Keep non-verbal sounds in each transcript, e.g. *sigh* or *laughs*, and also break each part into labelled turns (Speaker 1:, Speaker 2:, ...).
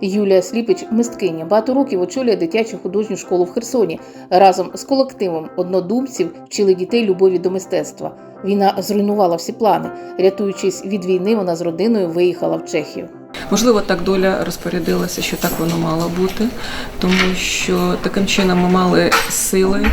Speaker 1: Юлія Сліпич мисткиня багато років очолює дитячу художню школу в Херсоні. Разом з колективом однодумців вчили дітей любові до мистецтва. Війна зруйнувала всі плани. Рятуючись від війни, вона з родиною виїхала в Чехію.
Speaker 2: Можливо, так доля розпорядилася, що так воно мало бути, тому що таким чином ми мали сили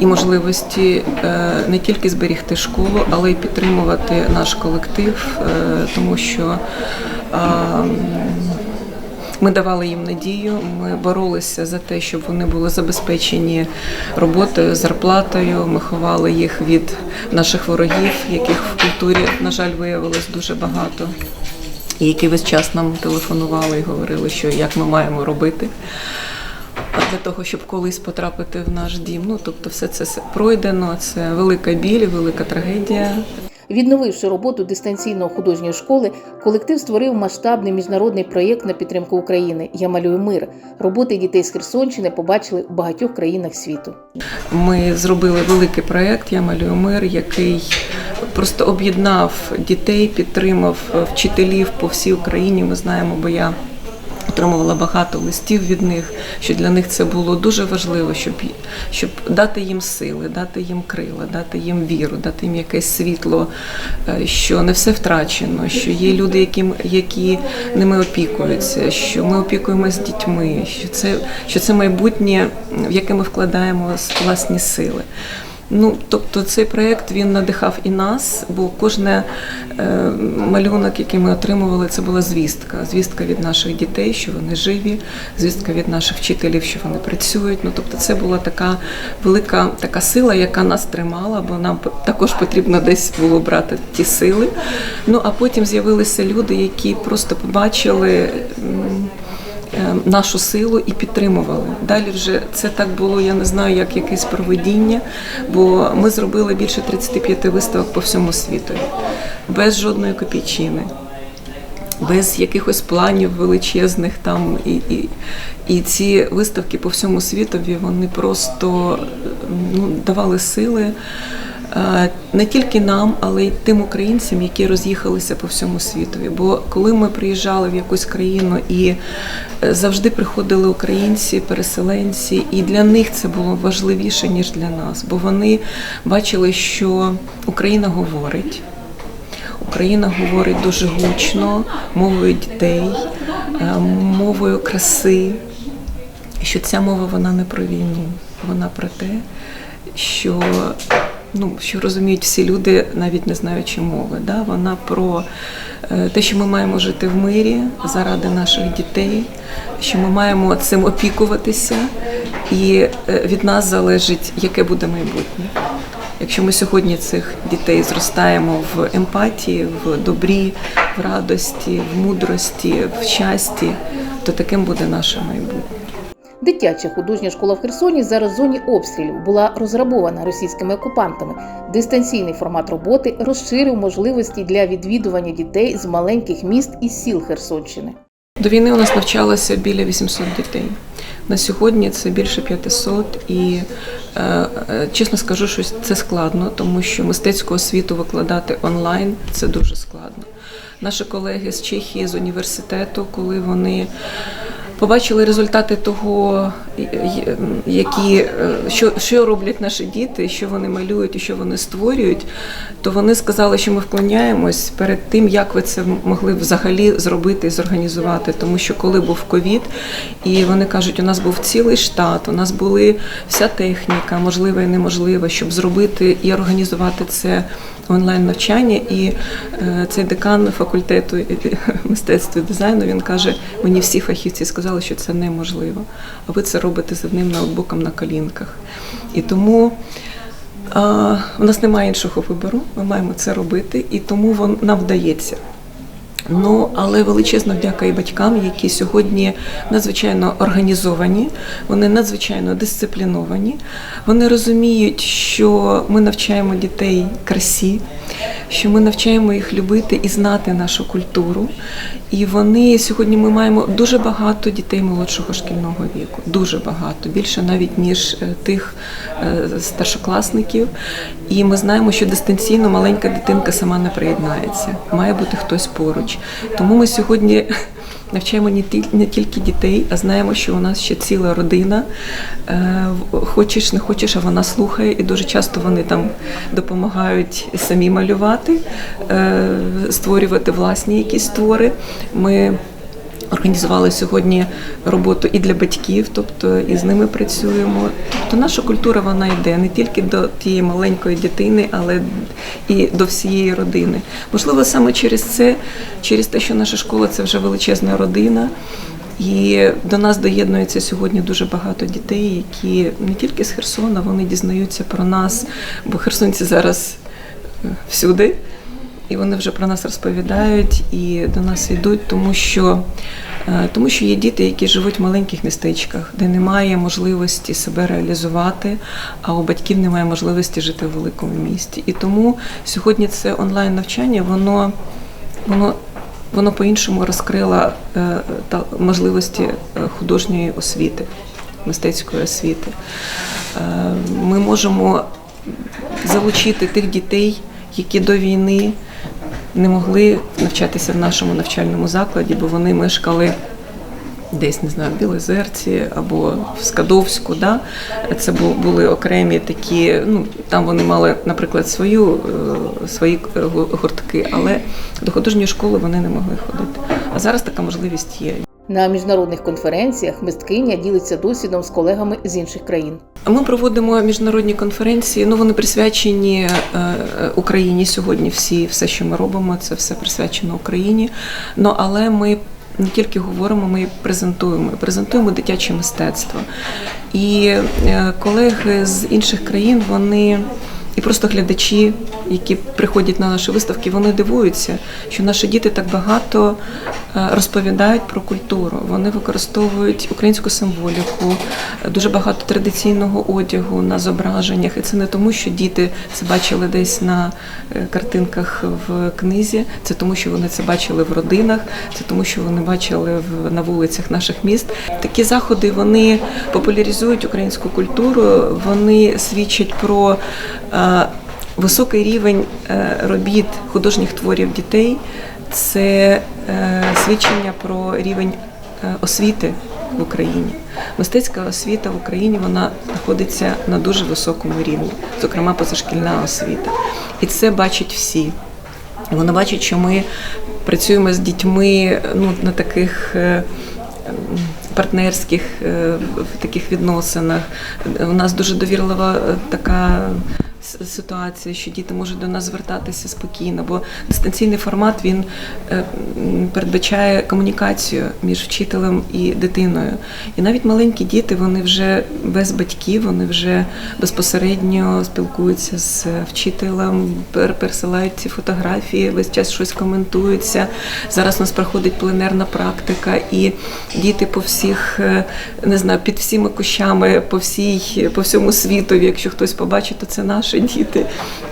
Speaker 2: і можливості е, не тільки зберігти школу, але й підтримувати наш колектив, е, тому що ми давали їм надію, ми боролися за те, щоб вони були забезпечені роботою, зарплатою. Ми ховали їх від наших ворогів, яких в культурі, на жаль, виявилось дуже багато і які весь час нам телефонували і говорили, що як ми маємо робити для того, щоб колись потрапити в наш дім. Ну тобто, все це пройдено. Це велика біль, велика трагедія.
Speaker 1: Відновивши роботу дистанційної художньої школи, колектив створив масштабний міжнародний проєкт на підтримку України Я малюю мир. Роботи дітей з Херсонщини побачили в багатьох країнах світу.
Speaker 2: Ми зробили великий проєкт Я малюю мир, який просто об'єднав дітей, підтримав вчителів по всій Україні. Ми знаємо, бо я отримувала багато листів від них, що для них це було дуже важливо, щоб, щоб дати їм сили, дати їм крила, дати їм віру, дати їм якесь світло, е, що не все втрачено, що є люди, які, які ними опікуються, що ми опікуємося дітьми, що це, що це майбутнє, в яке ми вкладаємо власні сили. Ну, тобто цей проєкт він надихав і нас, бо кожне е, малюнок, який ми отримували, це була звістка. Звістка від наших дітей, що вони живі, звістка від наших вчителів, що вони працюють. Ну, тобто, це була така велика така сила, яка нас тримала, бо нам також потрібно десь було брати ті сили. Ну а потім з'явилися люди, які просто побачили. Нашу силу і підтримували. Далі вже це так було, я не знаю, як якесь проведіння, бо ми зробили більше 35 виставок по всьому світу, без жодної копійчини, без якихось планів величезних там. І і, і ці виставки по всьому світові вони просто ну, давали сили. Не тільки нам, але й тим українцям, які роз'їхалися по всьому світові. Бо коли ми приїжджали в якусь країну і е, завжди приходили українці, переселенці, і для них це було важливіше ніж для нас, бо вони бачили, що Україна говорить. Україна говорить дуже гучно, мовою дітей, е, мовою краси. Що ця мова вона не про війну, вона про те, що ну, що розуміють всі люди, навіть не знаючи мови. Да? Вона про е, те, що ми маємо жити в мирі заради наших дітей, що ми маємо цим опікуватися, і е, від нас залежить, яке буде майбутнє. Якщо ми сьогодні цих дітей зростаємо в емпатії, в добрі, в радості, в мудрості, в щасті, то таким буде наше майбутнє.
Speaker 1: Дитяча художня школа в Херсоні зараз в зоні обстрілів була розграбована російськими окупантами. Дистанційний формат роботи розширив можливості для відвідування дітей з маленьких міст і сіл Херсонщини.
Speaker 2: До війни у нас навчалося біля 800 дітей. На сьогодні це більше 500 і е, чесно скажу, що це складно, тому що мистецьку освіту викладати онлайн це дуже складно. Наші колеги з Чехії з університету, коли вони побачили результати того, які що, що роблять наші діти, що вони малюють і що вони створюють, то вони сказали, що ми вклоняємось перед тим, як ви це могли взагалі зробити і зорганізувати. Тому що коли був ковід, і вони кажуть, у нас був цілий штат, у нас були вся техніка, можлива і неможлива, щоб зробити і організувати це онлайн навчання. І е, цей декан факультету мистецтва і дизайну він каже: мені всі фахівці сказали, що це неможливо. А ви це робите з одним ноутбуком на колінках. І тому у нас немає іншого вибору. Ми маємо це робити, і тому нам вдається. Ну, але величезна вдяка і батькам, які сьогодні надзвичайно організовані, вони надзвичайно дисципліновані. Вони розуміють, що ми навчаємо дітей красі, що ми навчаємо їх любити і знати нашу культуру. І вони сьогодні ми маємо дуже багато дітей молодшого шкільного віку, дуже багато, більше навіть ніж е, тих е, старшокласників. І ми знаємо, що дистанційно маленька дитинка сама не приєднається. Має бути хтось поруч. Тому ми сьогодні *laughs* навчаємо не тільки дітей, а знаємо, що у нас ще ціла родина. Е, Хочеш, не хочеш, а вона слухає, і дуже часто вони там допомагають самі малювати, е, створювати власні якісь твори. Ми Організували сьогодні роботу і для батьків, тобто і з ними працюємо. Тобто наша культура вона йде не тільки до тієї маленької дитини, але і до всієї родини. Можливо, саме через це, через те, що наша школа це вже величезна родина. І до нас доєднується сьогодні дуже багато дітей, які не тільки з Херсона, вони дізнаються про нас, бо херсонці зараз е, всюди. І вони вже про нас розповідають і до нас йдуть, тому що, е, тому що є діти, які живуть в маленьких містечках, де немає можливості себе реалізувати, а у батьків немає можливості жити в великому місті. І тому сьогодні це онлайн навчання, воно, воно, воно по-іншому розкрило е, та можливості е, художньої освіти, мистецької освіти. Ми можемо залучити тих дітей, які до війни не могли навчатися в нашому навчальному закладі, бо вони мешкали десь не знаю, в Білозерці або в Скадовську. Да? Це були окремі такі. Ну там вони мали, наприклад, свою е, свої е, гуртки, але до художньої школи вони не могли ходити. А зараз така можливість є.
Speaker 1: На міжнародних конференціях мисткиня ділиться досвідом з колегами з інших країн.
Speaker 2: Ми проводимо міжнародні конференції. Ну вони присвячені е, Україні сьогодні. Всі, все, що ми робимо, це все присвячено Україні. Ну але ми не тільки говоримо, ми презентуємо. Презентуємо дитяче мистецтво. І е, колеги з інших країн вони. І просто глядачі, які приходять на наші виставки, вони дивуються, що наші діти так багато е, розповідають про культуру. Вони використовують українську символіку, е, дуже багато традиційного одягу на зображеннях. І це не тому, що діти це бачили десь на е, картинках в книзі. Це тому, що вони це бачили в родинах, це тому, що вони бачили на вулицях наших міст. Такі заходи вони популяризують українську культуру, вони свідчать про високий рівень е, робіт художніх творів дітей. Це е, свідчення про рівень е, освіти в Україні. Мистецька освіта в Україні вона знаходиться на дуже високому рівні, зокрема позашкільна освіта. І це бачать всі. Вони бачать, що ми працюємо з дітьми ну, на таких партнерських таких відносинах. У нас дуже довірлива така с- ситуація, що діти можуть до нас звертатися спокійно, бо дистанційний формат він е, передбачає комунікацію між вчителем і дитиною. І навіть маленькі діти вони вже без батьків, вони вже безпосередньо спілкуються з вчителем, пересилають ці фотографії, весь час щось коментуються. Зараз у нас проходить пленерна практика, і діти по всіх, е, не знаю, під всіми кущами, по всій, по всьому світу, якщо хтось побачить, то це наші діти.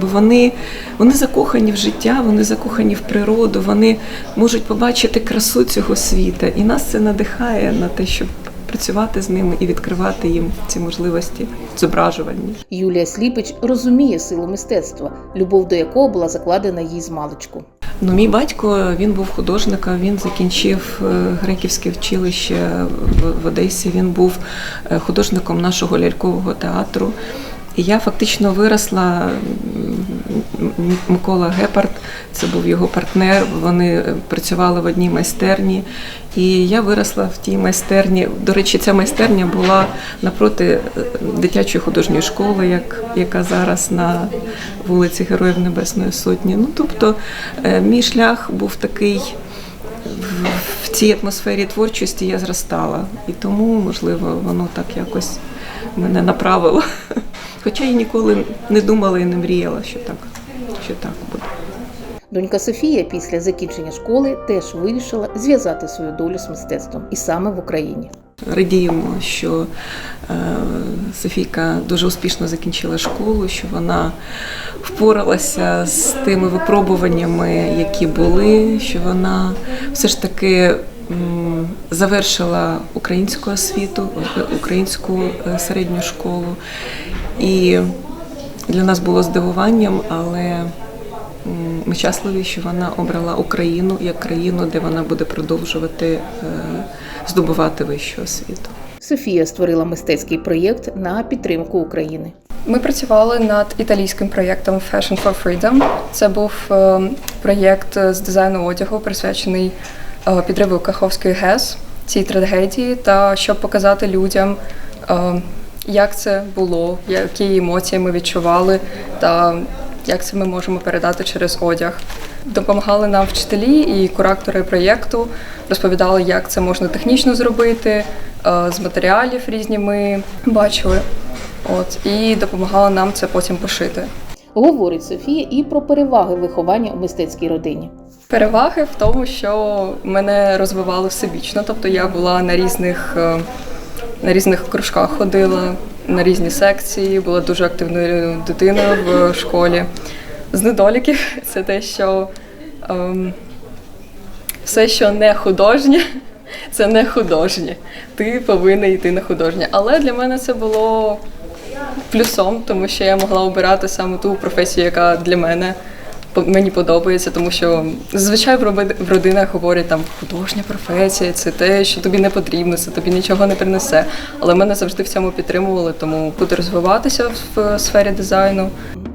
Speaker 2: Бо вони, вони закохані в життя, вони закохані в природу, вони можуть побачити красу цього світа. І нас це надихає на те, щоб працювати з ними і відкривати їм ці можливості зображувальні.
Speaker 1: Юлія Сліпич розуміє силу мистецтва, любов до якого була закладена їй з маличку.
Speaker 2: Ну, мій батько він був художником, він закінчив е, греківське училище в, в Одесі. Він був е, художником нашого лялькового театру. Я фактично виросла. Микола Гепард, це був його партнер. Вони е, працювали в одній майстерні. І я виросла в тій майстерні. До речі, ця майстерня була напроти е, дитячої художньої школи, як, яка зараз на вулиці Героїв Небесної Сотні. Ну тобто е, мій шлях був такий. В цій атмосфері творчості я зростала, і тому, можливо, воно так якось мене направило. Хоча я ніколи не думала і не мріяла, що так, що так буде.
Speaker 1: Донька Софія після закінчення школи теж вирішила зв'язати свою долю з мистецтвом і саме в Україні.
Speaker 2: Радіємо, що е, Софійка дуже успішно закінчила школу, що вона впоралася з тими випробуваннями, які були, що вона все ж таки завершила українську освіту, українську е, середню школу. І для нас було здивуванням, але ми щасливі, що вона обрала Україну як країну, де вона буде продовжувати е, здобувати вищу освіту.
Speaker 1: Софія створила мистецький проєкт на підтримку України.
Speaker 3: Ми працювали над італійським проєктом Fashion for Freedom. Це був е, проєкт з дизайну одягу, присвячений підриву Каховської ГЕС, цій трагедії, та щоб показати людям, е, як це було, які емоції ми відчували, та як це ми можемо передати через одяг. Допомагали нам вчителі і куратори проєкту, розповідали, як це можна технічно зробити, е, з матеріалів різні ми бачили. От і допомагала нам це потім пошити.
Speaker 1: Говорить Софія і про переваги виховання у мистецькій родині.
Speaker 3: Переваги в тому, що мене розвивали всебічно, тобто я була на різних, е, на різних кружках ходила, на різні секції, була дуже активною дитиною в школі. З недоліків *laughs* це те, що ем, все, що не художнє, *laughs* це не художнє. Ти повинен йти на художнє. Але для мене це було плюсом, тому що я могла обирати саме ту професію, яка для мене мені подобається, тому що зазвичай в родинах говорять там художня професія, це те, що тобі не потрібно, це тобі нічого не принесе. Але мене завжди в цьому підтримували, тому буду розвиватися в сфері дизайну.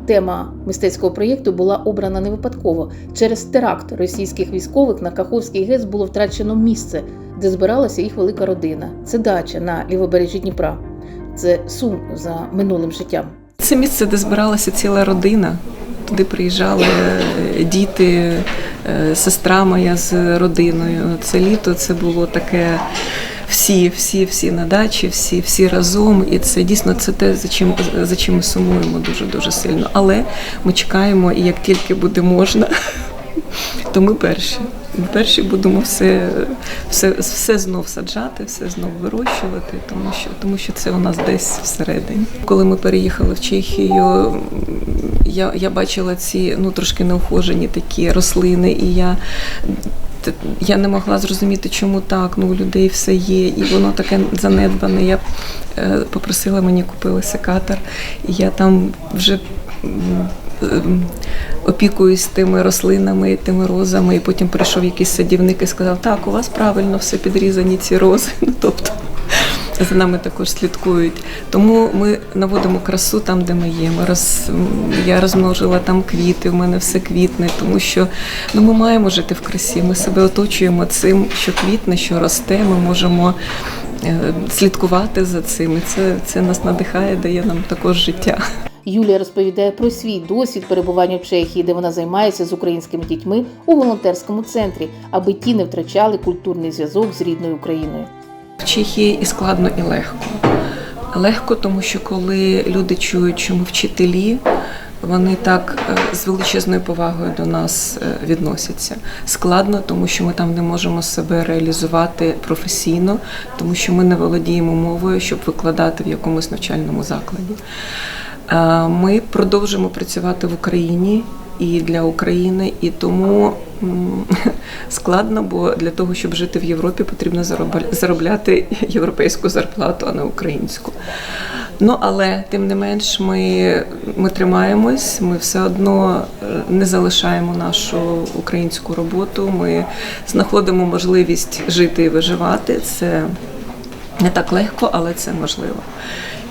Speaker 1: Тема мистецького проєкту була обрана не випадково. Через теракт російських військових на Каховський ГЕС було втрачено місце, де збиралася їх велика родина. Це дача на лівобережжі Дніпра. Це сум за минулим життям.
Speaker 2: Це місце, де збиралася ціла родина. Туди приїжджали е, діти, е, сестра моя з родиною. Це літо це було таке. Всі, всі, всі на дачі, всі, всі разом, і це дійсно це те, за чим за чим ми сумуємо дуже дуже сильно. Але ми чекаємо, і як тільки буде можна, *laughs* то ми перші. Перші будемо все, все, все знов саджати, все знов вирощувати, тому що, тому що це у нас десь всередині. Коли ми переїхали в Чехію, я, я бачила ці ну трошки неухожені такі рослини, і я. Я не могла зрозуміти, чому так. Ну, у людей все є, і воно таке занедбане. Я е, попросила мені купили секатор, і я там вже опікуюсь тими рослинами, тими розами, і потім прийшов якийсь садівник і сказав, так, у вас правильно все підрізані ці рози. *laughs* Ну, тобто за нами також слідкують. Тому ми наводимо красу там, де ми є. Ми роз... Я розмножила там квіти, в мене все квітне, тому що ну, ми маємо жити в красі. Ми себе оточуємо цим, що квітне, що росте. Ми можемо е, слідкувати за цим. І це, це нас надихає, дає нам також життя.
Speaker 1: Юлія розповідає про свій досвід перебування в Чехії, де вона займається з українськими дітьми у волонтерському центрі, аби ті не втрачали культурний зв'язок з рідною Україною.
Speaker 2: В Чехії і складно, і легко. Легко, тому що коли люди чують, що ми вчителі, вони так е, з величезною повагою до нас е, відносяться. Складно, тому що ми там не можемо себе реалізувати професійно, тому що ми не володіємо мовою, щоб викладати в якомусь навчальному закладі. Е, Ми продовжимо працювати в Україні і для України, і тому *laughs* складно, бо для того, щоб жити в Європі, потрібно заробляти європейську зарплату, а не українську. Ну але тим не менш, ми, ми тримаємось, ми все одно е, не залишаємо нашу українську роботу. Ми знаходимо можливість жити і виживати. Це не так легко, але це можливо.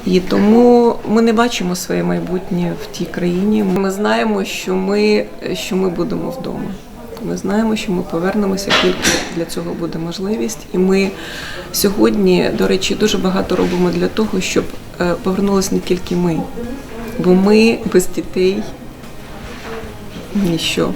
Speaker 2: І тому ми не бачимо своє майбутнє в тій країні. Ми знаємо, що ми, що ми будемо вдома. Ми знаємо, що ми повернемося, тільки для цього буде можливість. І ми сьогодні, до речі, дуже багато робимо для того, щоб е, повернулися не тільки ми, бо ми без дітей ніщо.